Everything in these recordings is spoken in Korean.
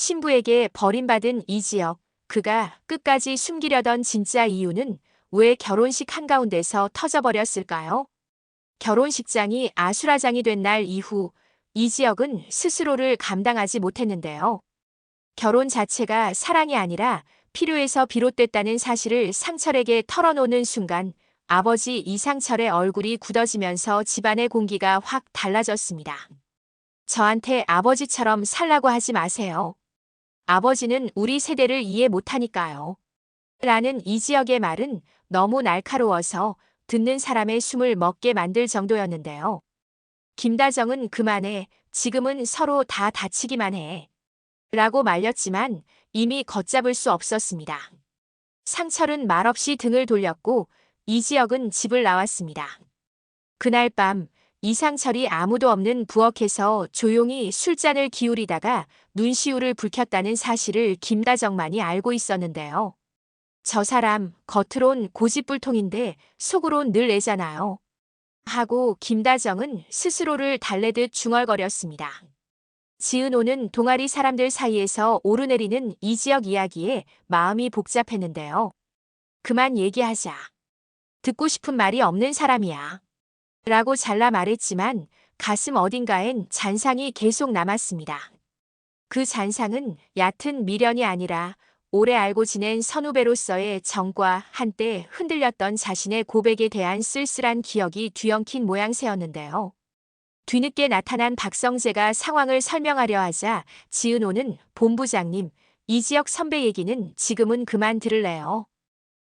신부에게 버림받은 이지혁. 그가 끝까지 숨기려던 진짜 이유는 왜 결혼식 한가운데서 터져버렸을까요? 결혼식장이 아수라장이 된 날 이후 이지혁은 스스로를 감당하지 못했는데요. 결혼 자체가 사랑이 아니라 필요해서 비롯됐다는 사실을 상철에게 털어놓는 순간 아버지 이상철의 얼굴이 굳어지면서 집안의 공기가 확 달라졌습니다. 저한테 아버지처럼 살라고 하지 마세요. 아버지는 우리 세대를 이해 못하니까요. 라는 이지혁의 말은 너무 날카로워서 듣는 사람의 숨을 먹게 만들 정도였는데요. 김다정은 그만해. 지금은 서로 다 다치기만 해. 라고 말렸지만 이미 걷잡을 수 없었습니다. 상철은 말없이 등을 돌렸고 이지혁은 집을 나왔습니다. 그날 밤 이상철이 아무도 없는 부엌에서 조용히 술잔을 기울이다가 눈시울을 붉혔다는 사실을 김다정만이 알고 있었는데요. 저 사람 겉으론 고집불통인데 속으론 늘 애잖아요. 하고 김다정은 스스로를 달래듯 중얼거렸습니다. 지은호는 동아리 사람들 사이에서 오르내리는 이 지역 이야기에 마음이 복잡했는데요. 그만 얘기하자. 듣고 싶은 말이 없는 사람이야. 라고 잘라 말했지만 가슴 어딘가엔 잔상이 계속 남았습니다. 그 잔상은 얕은 미련이 아니라 오래 알고 지낸 선후배로서의 정과 한때 흔들렸던 자신의 고백에 대한 쓸쓸한 기억이 뒤엉킨 모양새였는데요. 뒤늦게 나타난 박성재가 상황을 설명하려 하자 지은호는 본부장님, 이지혁 선배 얘기는 지금은 그만 들을래요.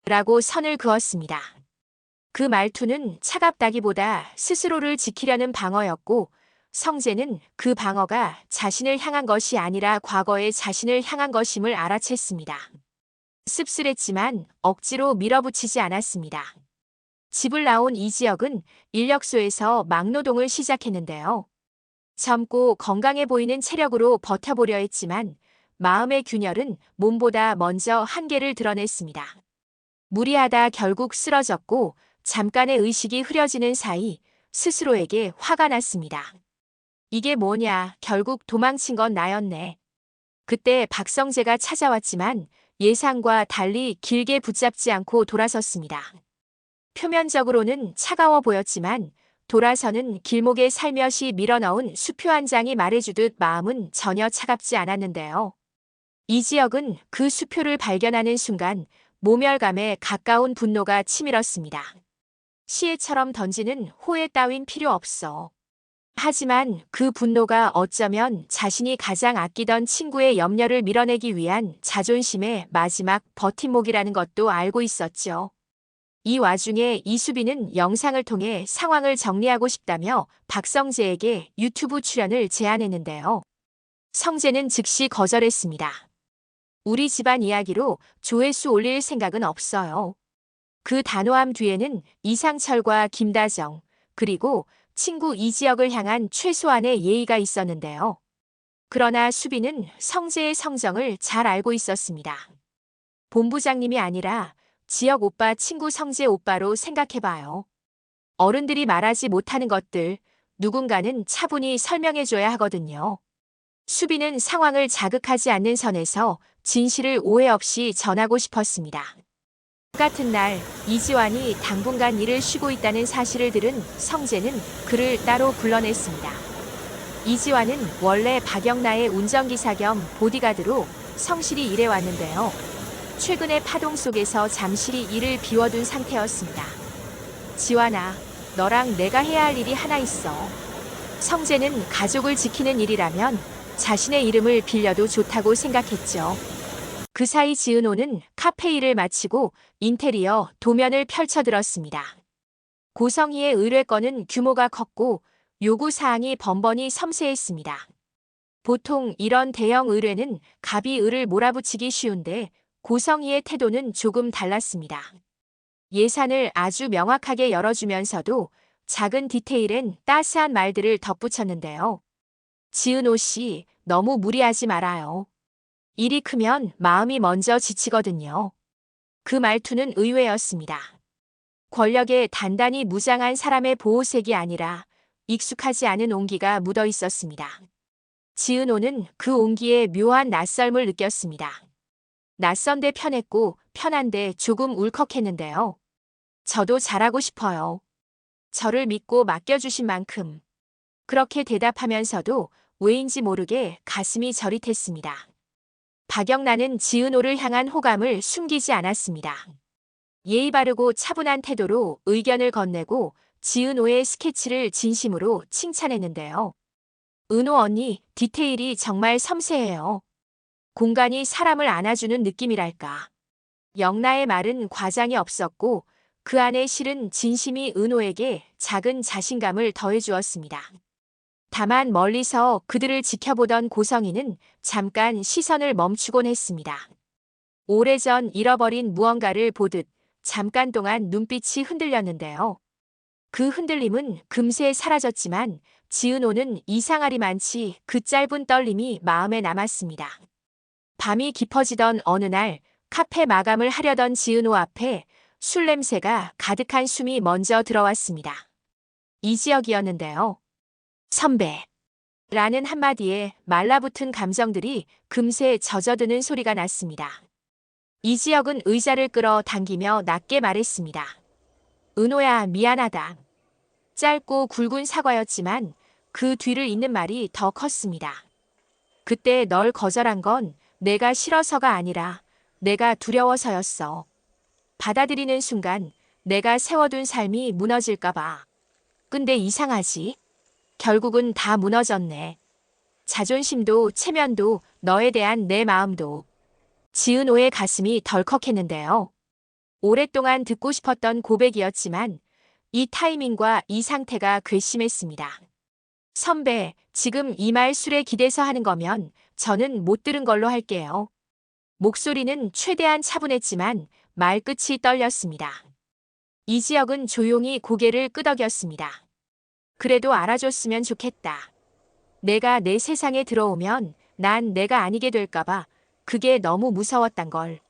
라고 선을 그었습니다. 그 말투는 차갑다기보다 스스로를 지키려는 방어였고 성재는 그 방어가 자신을 향한 것이 아니라 과거의 자신을 향한 것임을 알아챘습니다. 씁쓸했지만 억지로 밀어붙이지 않았습니다. 집을 나온 이지혁은 인력소에서 막노동을 시작했는데요. 젊고 건강해 보이는 체력으로 버텨보려 했지만 마음의 균열은 몸보다 먼저 한계를 드러냈습니다. 무리하다 결국 쓰러졌고 잠깐의 의식이 흐려지는 사이 스스로에게 화가 났습니다. 이게 뭐냐, 결국 도망친 건 나였네. 그때 박성재가 찾아왔지만 예상과 달리 길게 붙잡지 않고 돌아섰습니다. 표면적으로는 차가워 보였지만 돌아서는 길목에 살며시 밀어넣은 수표 한 장이 말해주듯 마음은 전혀 차갑지 않았는데요. 이 지역은 그 수표를 발견하는 순간 모멸감에 가까운 분노가 치밀었습니다. 시애처럼 던지는 호에 따윈 필요 없어. 하지만 그 분노가 어쩌면 자신이 가장 아끼던 친구의 염려를 밀어내기 위한 자존심의 마지막 버팀목이라는 것도 알고 있었죠. 이 와중에 이수빈은 영상을 통해 상황을 정리하고 싶다며 박성재에게 유튜브 출연을 제안했는데요. 성재는 즉시 거절했습니다. 우리 집안 이야기로 조회수 올릴 생각은 없어요. 그 단호함 뒤에는 이상철과 김다정, 그리고 친구 이지혁을 향한 최소한의 예의가 있었는데요. 그러나 수빈은 성재의 성정을 잘 알고 있었습니다. 본부장님이 아니라 지역 오빠 친구 성재 오빠로 생각해봐요. 어른들이 말하지 못하는 것들 누군가는 차분히 설명해줘야 하거든요. 수빈은 상황을 자극하지 않는 선에서 진실을 오해 없이 전하고 싶었습니다. 같은 날 이지환이 당분간 일을 쉬고 있다는 사실을 들은 성재는 그를 따로 불러냈습니다. 이지환은 원래 박영나의 운전기사 겸 보디가드로 성실히 일해왔는데요. 최근에 파동 속에서 잠시 일을 비워둔 상태였습니다. 지환아, 너랑 내가 해야 할 일이 하나 있어. 성재는 가족을 지키는 일이라면 자신의 이름을 빌려도 좋다고 생각했죠. 그 사이 지은호는 카페 일을 마치고 인테리어 도면을 펼쳐들었습니다. 고성희의 의뢰건은 규모가 컸고 요구 사항이 번번이 섬세했습니다. 보통 이런 대형 의뢰는 갑이 을을 몰아붙이기 쉬운데 고성희의 태도는 조금 달랐습니다. 예산을 아주 명확하게 열어주면서도 작은 디테일엔 따스한 말들을 덧붙였는데요. 지은호 씨, 너무 무리하지 말아요. 일이 크면 마음이 먼저 지치거든요. 그 말투는 의외였습니다. 권력에 단단히 무장한 사람의 보호색이 아니라 익숙하지 않은 온기가 묻어 있었습니다. 지은호는 그 온기에 묘한 낯설음을 느꼈습니다. 낯선데 편했고 편한데 조금 울컥했는데요. 저도 잘하고 싶어요. 저를 믿고 맡겨주신 만큼. 그렇게 대답하면서도 왜인지 모르게 가슴이 저릿했습니다. 박영란은 지은호를 향한 호감을 숨기지 않았습니다. 예의 바르고 차분한 태도로 의견을 건네고 지은호의 스케치를 진심으로 칭찬했는데요. 은호 언니, 디테일이 정말 섬세해요. 공간이 사람을 안아주는 느낌이랄까. 영나의 말은 과장이 없었고 그 안에 실은 진심이 은호에게 작은 자신감을 더해주었습니다. 다만 멀리서 그들을 지켜보던 고성이는 잠깐 시선을 멈추곤 했습니다. 오래전 잃어버린 무언가를 보듯 잠깐 동안 눈빛이 흔들렸는데요. 그 흔들림은 금세 사라졌지만 지은호는 이상하리만치 그 짧은 떨림이 마음에 남았습니다. 밤이 깊어지던 어느 날 카페 마감을 하려던 지은호 앞에 술 냄새가 가득한 숨이 먼저 들어왔습니다. 이지혁이었는데요. 선배. 라는 한마디에 말라붙은 감정들이 금세 젖어드는 소리가 났습니다. 이지혁은 의자를 끌어 당기며 낮게 말했습니다. 은호야, 미안하다. 짧고 굵은 사과였지만 그 뒤를 잇는 말이 더 컸습니다. 그때 널 거절한 건 내가 싫어서가 아니라 내가 두려워서였어. 받아들이는 순간 내가 세워둔 삶이 무너질까봐. 근데 이상하지? 결국은 다 무너졌네. 자존심도 체면도 너에 대한 내 마음도. 지은호의 가슴이 덜컥했는데요. 오랫동안 듣고 싶었던 고백이었지만 이 타이밍과 이 상태가 괘씸했습니다. 선배, 지금 이 말 술에 기대서 하는 거면 저는 못 들은 걸로 할게요. 목소리는 최대한 차분했지만 말끝이 떨렸습니다. 이지혁은 조용히 고개를 끄덕였습니다. 그래도 알아줬으면 좋겠다. 내가 내 세상에 들어오면 난 내가 아니게 될까봐 그게 너무 무서웠단 걸.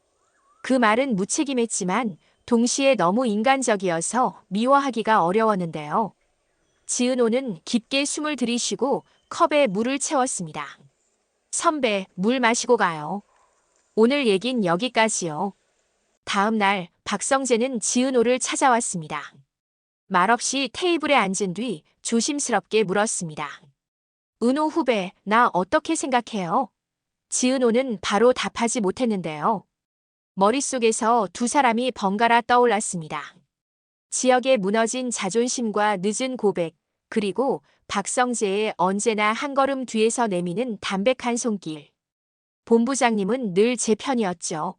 그 말은 무책임했지만 동시에 너무 인간적이어서 미워하기가 어려웠는데요. 지은호는 깊게 숨을 들이쉬고 컵에 물을 채웠습니다. 선배, 물 마시고 가요. 오늘 얘긴 여기까지요. 다음 날 박성재는 지은호를 찾아왔습니다. 말없이 테이블에 앉은 뒤 조심스럽게 물었습니다. 은호 후배, 나 어떻게 생각해요? 지은호는 바로 답하지 못했는데요. 머릿속에서 두 사람이 번갈아 떠올랐습니다. 지역의 무너진 자존심과 늦은 고백, 그리고 박성재의 언제나 한 걸음 뒤에서 내미는 담백한 손길. 본부장님은 늘 제 편이었죠.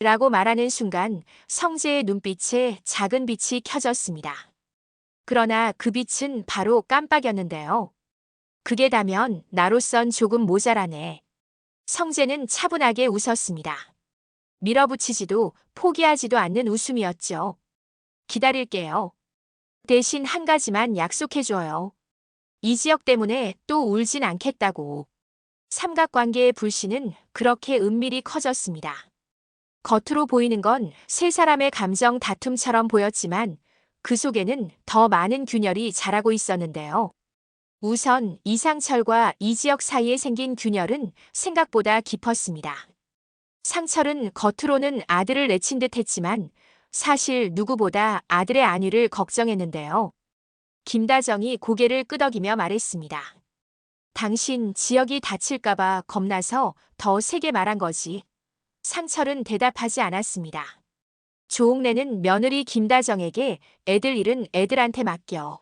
라고 말하는 순간 성재의 눈빛에 작은 빛이 켜졌습니다. 그러나 그 빛은 바로 깜빡였는데요. 그게 다면 나로선 조금 모자라네. 성재는 차분하게 웃었습니다. 밀어붙이지도 포기하지도 않는 웃음이었죠. 기다릴게요. 대신 한 가지만 약속해줘요. 이 지역 때문에 또 울진 않겠다고. 삼각관계의 불씨는 그렇게 은밀히 커졌습니다. 겉으로 보이는 건 세 사람의 감정 다툼처럼 보였지만 그 속에는 더 많은 균열이 자라고 있었는데요. 우선 이상철과 이지혁 사이에 생긴 균열은 생각보다 깊었습니다. 상철은 겉으로는 아들을 내친 듯 했지만 사실 누구보다 아들의 안위를 걱정했는데요. 김다정이 고개를 끄덕이며 말했습니다. 당신 지역이 다칠까봐 겁나서 더 세게 말한 거지. 상철은 대답하지 않았습니다. 조옥래는 며느리 김다정에게 애들 일은 애들한테 맡겨.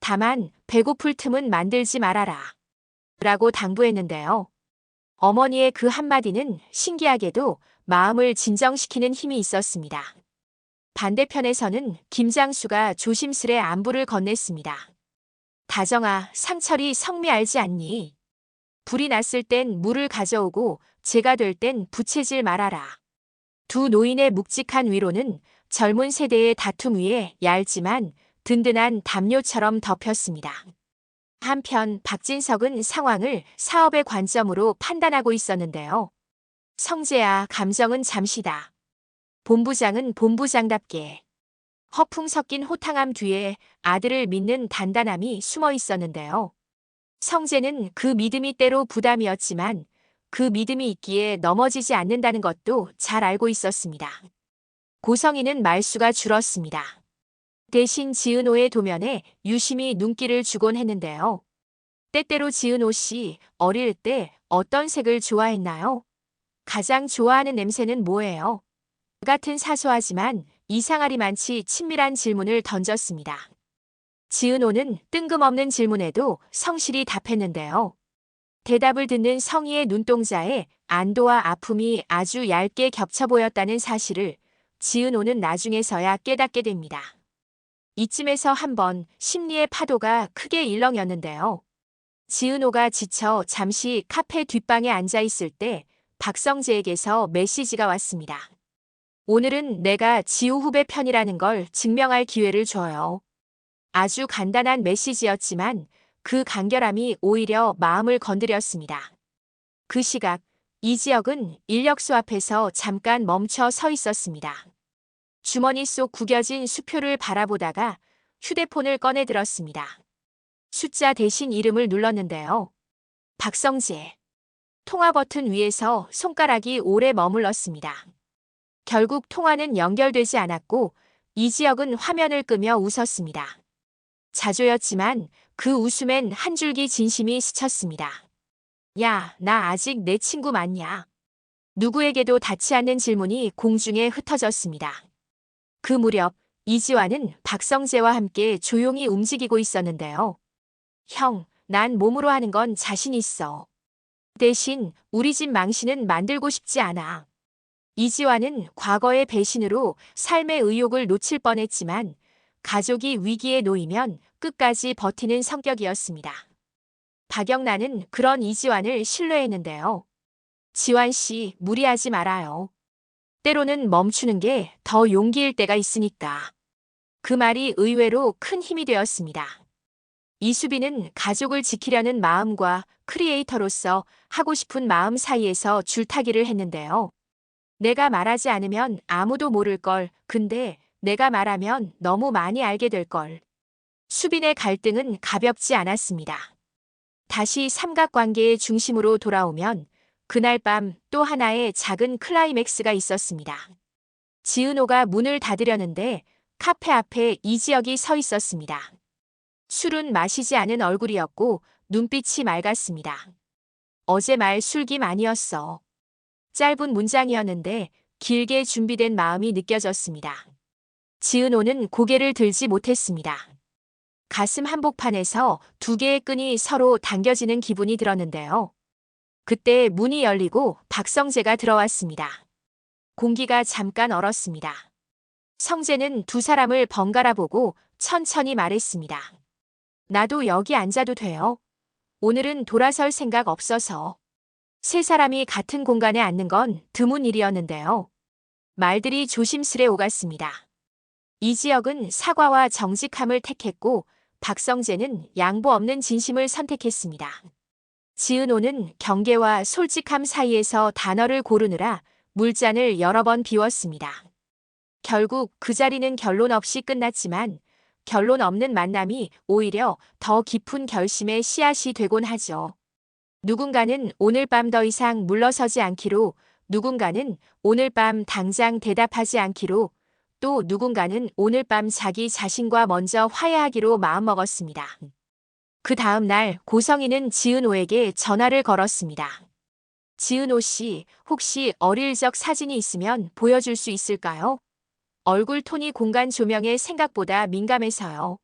다만 배고플 틈은 만들지 말아라. 라고 당부했는데요. 어머니의 그 한마디는 신기하게도 마음을 진정시키는 힘이 있었습니다. 반대편에서는 김장수가 조심스레 안부를 건넸습니다. 다정아, 상철이 성미 알지 않니? 불이 났을 땐 물을 가져오고 제가 될 땐 부채질 말아라. 두 노인의 묵직한 위로는 젊은 세대의 다툼 위에 얇지만 든든한 담요처럼 덮였습니다. 한편 박진석은 상황을 사업의 관점으로 판단하고 있었는데요. 성재야, 감정은 잠시다. 본부장은 본부장답게. 허풍 섞인 호탕함 뒤에 아들을 믿는 단단함이 숨어 있었는데요. 성재는 그 믿음이 때로 부담이었지만 그 믿음이 있기에 넘어지지 않는다는 것도 잘 알고 있었습니다. 고성이는 말수가 줄었습니다. 대신 지은호의 도면에 유심히 눈길을 주곤 했는데요. 때때로 지은호 씨 어릴 때 어떤 색을 좋아했나요? 가장 좋아하는 냄새는 뭐예요? 같은 사소하지만 이상하리만치 친밀한 질문을 던졌습니다. 지은호는 뜬금없는 질문에도 성실히 답했는데요. 대답을 듣는 성희의 눈동자에 안도와 아픔이 아주 얇게 겹쳐 보였다는 사실을 지은호는 나중에서야 깨닫게 됩니다. 이쯤에서 한번 심리의 파도가 크게 일렁였는데요. 지은호가 지쳐 잠시 카페 뒷방에 앉아 있을 때 박성재에게서 메시지가 왔습니다. 오늘은 내가 지우 후배 편이라는 걸 증명할 기회를 줘요. 아주 간단한 메시지였지만 그 간결함이 오히려 마음을 건드렸습니다. 그 시각 이지혁은 인력소 앞에서 잠깐 멈춰 서 있었습니다. 주머니 속 구겨진 수표를 바라보다가 휴대폰을 꺼내 들었습니다. 숫자 대신 이름을 눌렀는데요. 박성재. 통화 버튼 위에서 손가락이 오래 머물렀습니다. 결국 통화는 연결되지 않았고 이지혁은 화면을 끄며 웃었습니다. 자조였지만 그 웃음엔 한 줄기 진심이 스쳤습니다. 야, 나 아직 내 친구 맞냐? 누구에게도 닿지 않는 질문이 공중에 흩어졌습니다. 그 무렵 이지화는 박성재와 함께 조용히 움직이고 있었는데요. 형, 난 몸으로 하는 건 자신 있어. 대신 우리 집 망신은 만들고 싶지 않아. 이지화는 과거의 배신으로 삶의 의욕을 놓칠 뻔했지만 가족이 위기에 놓이면 끝까지 버티는 성격이었습니다. 박영란은 그런 이지환을 신뢰했는데요. 지환 씨, 무리하지 말아요. 때로는 멈추는 게 더 용기일 때가 있으니까. 그 말이 의외로 큰 힘이 되었습니다. 이수빈은 가족을 지키려는 마음과 크리에이터로서 하고 싶은 마음 사이에서 줄타기를 했는데요. 내가 말하지 않으면 아무도 모를 걸. 근데 내가 말하면 너무 많이 알게 될 걸. 수빈의 갈등은 가볍지 않았습니다. 다시 삼각관계의 중심으로 돌아오면 그날 밤 또 하나의 작은 클라이맥스가 있었습니다. 지은호가 문을 닫으려는데 카페 앞에 이지혁이 서 있었습니다. 술은 마시지 않은 얼굴이었고 눈빛이 맑았습니다. 어제 말 술김 아니었어. 짧은 문장이었는데 길게 준비된 마음이 느껴졌습니다. 지은호는 고개를 들지 못했습니다. 가슴 한복판에서 두 개의 끈이 서로 당겨지는 기분이 들었는데요. 그때 문이 열리고 박성재가 들어왔습니다. 공기가 잠깐 얼었습니다. 성재는 두 사람을 번갈아 보고 천천히 말했습니다. 나도 여기 앉아도 돼요? 오늘은 돌아설 생각 없어서. 세 사람이 같은 공간에 앉는 건 드문 일이었는데요. 말들이 조심스레 오갔습니다. 이지혁은 사과와 정직함을 택했고 박성재는 양보 없는 진심을 선택했습니다. 지은호는 경계와 솔직함 사이에서 단어를 고르느라 물잔을 여러 번 비웠습니다. 결국 그 자리는 결론 없이 끝났지만 결론 없는 만남이 오히려 더 깊은 결심의 씨앗이 되곤 하죠. 누군가는 오늘 밤 더 이상 물러서지 않기로, 누군가는 오늘 밤 당장 대답하지 않기로, 또 누군가는 오늘 밤 자기 자신과 먼저 화해하기로 마음먹었습니다. 그 다음 날 고성이는 지은호에게 전화를 걸었습니다. 지은호 씨, 혹시 어릴 적 사진이 있으면 보여줄 수 있을까요? 얼굴 톤이 공간 조명에 생각보다 민감해서요.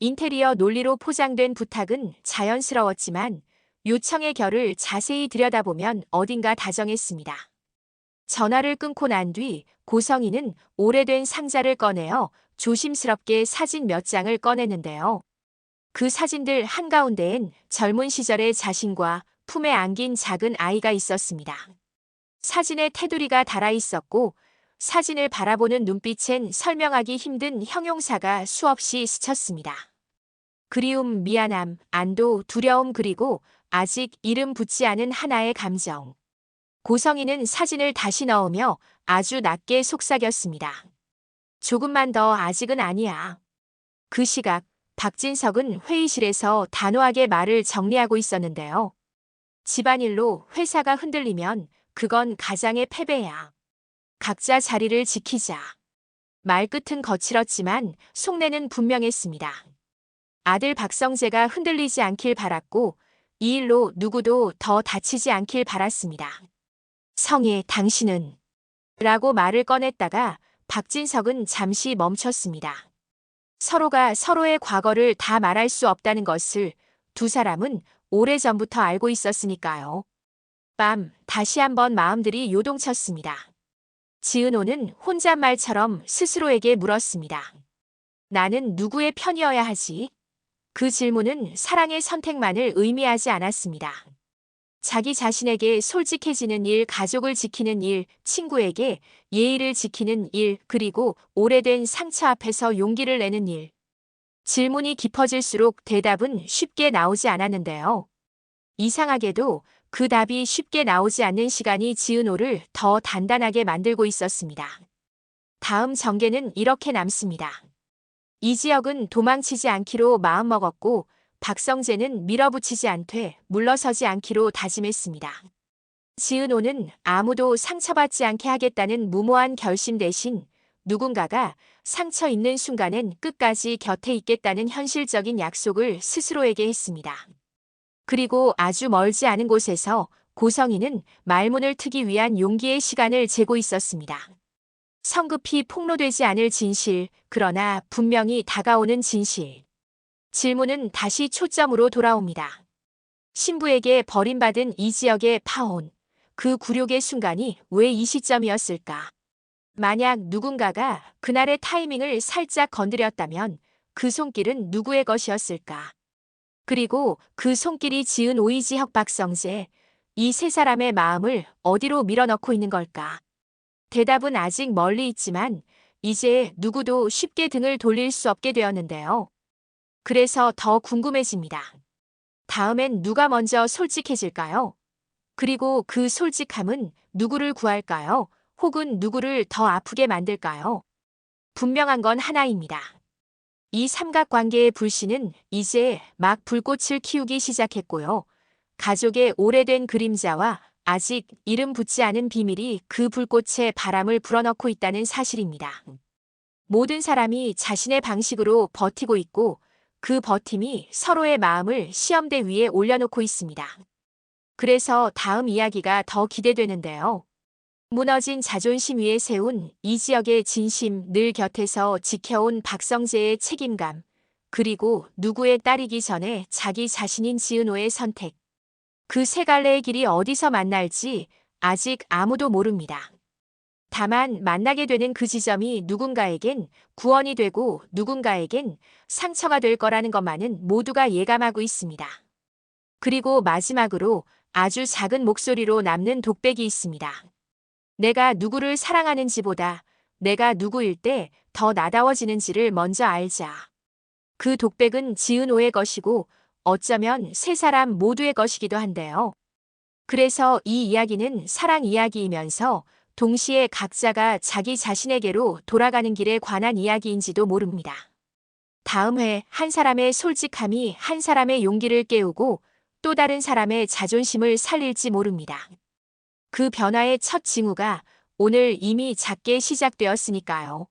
인테리어 논리로 포장된 부탁은 자연스러웠지만 요청의 결을 자세히 들여다보면 어딘가 다정했습니다. 전화를 끊고 난 뒤 고성이는 오래된 상자를 꺼내어 조심스럽게 사진 몇 장을 꺼내는데요. 그 사진들 한가운데엔 젊은 시절의 자신과 품에 안긴 작은 아이가 있었습니다. 사진에 테두리가 달아 있었고 사진을 바라보는 눈빛엔 설명하기 힘든 형용사가 수없이 스쳤습니다. 그리움, 미안함, 안도, 두려움 그리고 아직 이름 붙지 않은 하나의 감정. 고성이는 사진을 다시 넣으며 아주 낮게 속삭였습니다. 조금만 더 아직은 아니야. 그 시각 박진석은 회의실에서 단호하게 말을 정리하고 있었는데요. 집안일로 회사가 흔들리면 그건 가장의 패배야. 각자 자리를 지키자. 말끝은 거칠었지만 속내는 분명했습니다. 아들 박성재가 흔들리지 않길 바랐고 이 일로 누구도 더 다치지 않길 바랐습니다. 성예, 당신은 라고 말을 꺼냈다가 박진석은 잠시 멈췄습니다. 서로가 서로의 과거를 다 말할 수 없다는 것을 두 사람은 오래전부터 알고 있었으니까요. 밤, 다시 한번 마음들이 요동쳤습니다. 지은호는 혼잣말처럼 스스로에게 물었습니다. 나는 누구의 편이어야 하지? 그 질문은 사랑의 선택만을 의미하지 않았습니다. 자기 자신에게 솔직해지는 일, 가족을 지키는 일, 친구에게 예의를 지키는 일, 그리고 오래된 상처 앞에서 용기를 내는 일. 질문이 깊어질수록 대답은 쉽게 나오지 않았는데요. 이상하게도 그 답이 쉽게 나오지 않는 시간이 지은호를 더 단단하게 만들고 있었습니다. 다음 전개는 이렇게 남습니다. 이지혁은 도망치지 않기로 마음먹었고 박성재는 밀어붙이지 않되 물러서지 않기로 다짐했습니다. 지은호는 아무도 상처받지 않게 하겠다는 무모한 결심 대신 누군가가 상처 있는 순간엔 끝까지 곁에 있겠다는 현실적인 약속을 스스로에게 했습니다. 그리고 아주 멀지 않은 곳에서 고성이는 말문을 트기 위한 용기의 시간을 재고 있었습니다. 성급히 폭로되지 않을 진실, 그러나 분명히 다가오는 진실. 질문은 다시 초점으로 돌아옵니다. 신부에게 버림받은 이 지역의 파혼, 그 굴욕의 순간이 왜 이 시점이었을까? 만약 누군가가 그날의 타이밍을 살짝 건드렸다면 그 손길은 누구의 것이었을까? 그리고 그 손길이 지은 오이지혁 박성재, 이 세 사람의 마음을 어디로 밀어넣고 있는 걸까? 대답은 아직 멀리 있지만 이제 누구도 쉽게 등을 돌릴 수 없게 되었는데요. 그래서 더 궁금해집니다. 다음엔 누가 먼저 솔직해질까요? 그리고 그 솔직함은 누구를 구할까요? 혹은 누구를 더 아프게 만들까요? 분명한 건 하나입니다. 이 삼각관계의 불씨는 이제 막 불꽃을 키우기 시작했고요. 가족의 오래된 그림자와 아직 이름 붙지 않은 비밀이 그 불꽃에 바람을 불어넣고 있다는 사실입니다. 모든 사람이 자신의 방식으로 버티고 있고 그 버팀이 서로의 마음을 시험대 위에 올려놓고 있습니다. 그래서 다음 이야기가 더 기대되는데요. 무너진 자존심 위에 세운 이 지역의 진심 늘 곁에서 지켜온 박성재의 책임감, 그리고 누구의 딸이기 전에 자기 자신인 지은호의 선택. 그 세 갈래의 길이 어디서 만날지 아직 아무도 모릅니다. 다만 만나게 되는 그 지점이 누군가에겐 구원이 되고 누군가에겐 상처가 될 거라는 것만은 모두가 예감하고 있습니다. 그리고 마지막으로 아주 작은 목소리로 남는 독백이 있습니다. 내가 누구를 사랑하는지보다 내가 누구일 때 더 나다워지는지를 먼저 알자. 그 독백은 지은호의 것이고 어쩌면 세 사람 모두의 것이기도 한데요. 그래서 이 이야기는 사랑 이야기이면서 동시에 각자가 자기 자신에게로 돌아가는 길에 관한 이야기인지도 모릅니다. 다음 회 한 사람의 솔직함이 한 사람의 용기를 깨우고 또 다른 사람의 자존심을 살릴지 모릅니다. 그 변화의 첫 징후가 오늘 이미 작게 시작되었으니까요.